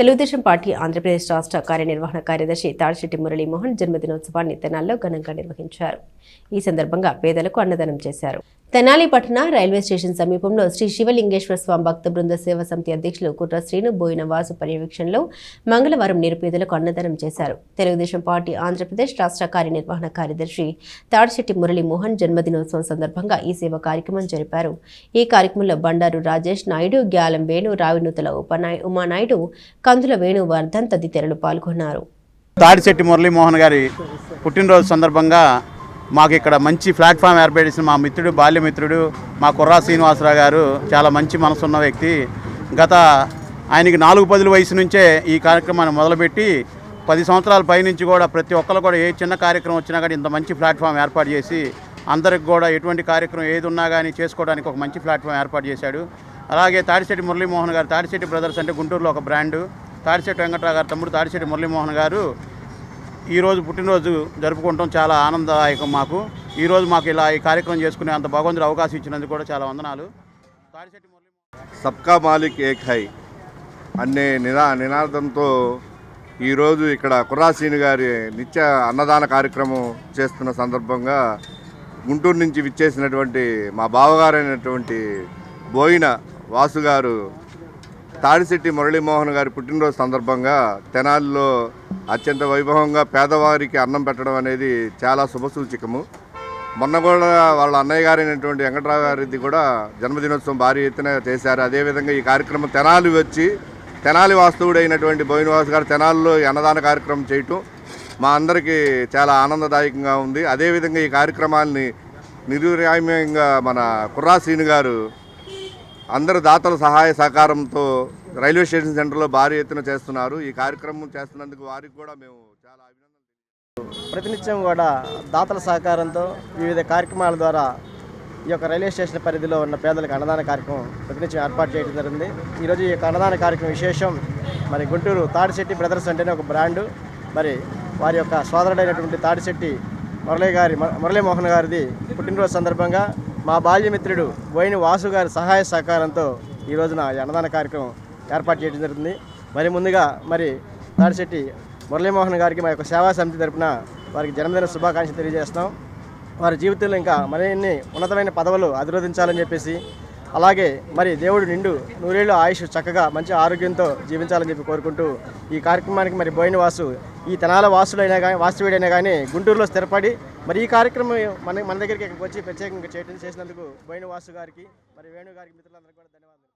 Telugu Desam party Andhra Pradesh రాష్ట్ర కార్యనిర్వహణ కార్యదర్శి తాడిశెట్టి మురళీమోహన్ జన్మదినోత్సవాన్ని తెనాల్లో ఘనంగా నిర్వహించారు. ఈ సందర్భంగా పేదలకు అన్నదానం చేశారు. తెనాలి పట్టణ రైల్వే స్టేషన్ సమీపంలో శ్రీ శివలింగేశ్వర స్వామి భక్త బృంద సేవ సమితి అధ్యక్షులు కుట్ర శ్రీను బోయిన వాసు పర్యవేక్షణలో మంగళవారం నిరుపేదలకు అన్నదానం చేశారు. తెలుగుదేశం పార్టీ ఆంధ్రప్రదేశ్ రాష్ట్ర కార్యనిర్వహణ కార్యదర్శి తాడిశెట్టి మురళీమోహన్ జన్మదినోత్సవం సందర్భంగా ఈ సేవ కార్యక్రమం జరిపారు. ఈ కార్యక్రమంలో బండారు రాజేష్ నాయుడు గ్యాలం వేణు రావినూతల ఉపనాయ ఉమానాయుడు కందుల వేణువర్ధన్ తదితరులు పాల్గొన్నారు. తాడిశెట్టి మురళీమోహన్ గారి పుట్టినరోజు సందర్భంగా మాకు ఇక్కడ మంచి ప్లాట్ఫామ్ ఏర్పాటు చేసిన మా మిత్రుడు బాల్యమిత్రుడు మా కుర్రా శ్రీనివాసరావు గారు చాలా మంచి మనసున్న వ్యక్తి. గత ఆయనకి నాలుగు పదుల వయసు నుంచే ఈ కార్యక్రమాన్ని మొదలుపెట్టి పది సంవత్సరాల పైనుంచి కూడా ప్రతి ఒక్కరు కూడా ఏ చిన్న కార్యక్రమం వచ్చినా కానీ ఇంత మంచి ప్లాట్ఫామ్ ఏర్పాటు చేసి అందరికి కూడా ఎటువంటి కార్యక్రమం ఏది ఉన్నా కానీ చేసుకోవడానికి ఒక మంచి ప్లాట్ఫామ్ ఏర్పాటు చేశాడు. అలాగే తాడిశెట్టి మురళీమోహన్ గారు తాడిశెట్టి బ్రదర్స్ అంటే గుంటూరులో ఒక బ్రాండు. తాడిశెట్టి వెంకట్రావు గారు తమ్ముడు తాడిశెట్టి మురళీమోహన్ గారు ఈరోజు పుట్టినరోజు జరుపుకుంటాం. చాలా ఆనందదాయకం మాకు. ఈరోజు మాకు ఇలా ఈ కార్యక్రమం చేసుకునే అంత భగవంతుడు అవకాశం ఇచ్చినందుకు కూడా చాలా వందనాలు. తాడిశెట్టి సబ్కా మాలిక్ ఏక్ హై అనే నినా నినాదంతో ఈరోజు ఇక్కడ కుర్రాసీని గారి నిత్య అన్నదాన కార్యక్రమం చేస్తున్న సందర్భంగా గుంటూరు నుంచి విచ్చేసినటువంటి మా బావగారైనటువంటి బోయిన వాసు గారు తాడిశెట్టి మురళీమోహన్ గారి పుట్టినరోజు సందర్భంగా తెనాలిలో అత్యంత వైభవంగా పేదవారికి అన్నం పెట్టడం అనేది చాలా శుభసూచకము మొన్న కూడా వాళ్ళ అన్నయ్య గారైనటువంటి వెంకట్రావు గారిది కూడా జన్మదినోత్సవం భారీ ఎత్తున చేశారు. అదేవిధంగా ఈ కార్యక్రమం తెనాలి వచ్చి తెనాలి వాస్తవుడైనటువంటి బోయినవాస్ గారు తెనాలిలో అన్నదాన కార్యక్రమం చేయటం మా అందరికీ చాలా ఆనందదాయకంగా ఉంది. అదేవిధంగా ఈ కార్యక్రమాల్ని నిర్విరామ్యంగా మన కుర్రా శ్రీను గారు అందరు దాతల సహాయ సహకారంతో రైల్వే స్టేషన్ సెంటర్లో భారీ ఎత్తున చేస్తున్నారు. ఈ కార్యక్రమం చేస్తున్నందుకు వారికి కూడా మేము చాలా అభినందనలు ప్రతినిత్యం కూడా దాతల సహకారంతో వివిధ కార్యక్రమాల ద్వారా ఈ యొక్క రైల్వే స్టేషన్ పరిధిలో ఉన్న పేదలకు అన్నదాన కార్యక్రమం ప్రతినిత్యం ఏర్పాటు చేయడం జరిగింది. ఈరోజు ఈ యొక్క అన్నదాన కార్యక్రమం విశేషం మరి గుంటూరు తాడిశెట్టి బ్రదర్స్ అంటేనే ఒక బ్రాండు. మరి వారి యొక్క సోదరుడైనటువంటి తాడిశెట్టి మురళీ గారి మురళీమోహన్ గారిది పుట్టినరోజు సందర్భంగా మా బాల్యమిత్రుడు బోయిని వాసు గారి సహాయ సహకారంతో ఈ రోజున ఈ అన్నదాన కార్యక్రమం ఏర్పాటు చేయడం జరుగుతుంది. మరి ముందుగా మరి తాడిశెట్టి మురళీమోహన్ గారికి మా యొక్క సేవా సమితి తరపున వారికి జన్మదిన శుభాకాంక్షలు తెలియజేస్తున్నాం. వారి జీవితంలో ఇంకా మరిన్ని ఉన్నతమైన పదవులు అధిరోధించాలని చెప్పేసి అలాగే మరి దేవుడు నిండు నూరేళ్ళు ఆయుష్ చక్కగా మంచి ఆరోగ్యంతో జీవించాలని చెప్పి కోరుకుంటూ ఈ కార్యక్రమానికి మరి బోయిన వాసు ఈ తెనాల వాసుడైనా కానీ వాస్తవుడైనా కానీ గుంటూరులో స్థిరపడి మరి ఈ కార్యక్రమం మన మన దగ్గరికి ఇక్కడికి వచ్చి ప్రత్యేకంగా చేయడం చేసినందుకు బోయిన వాసు గారికి మరి వేణు గారికి మిత్రులందరికీ కూడా ధన్యవాదాలు.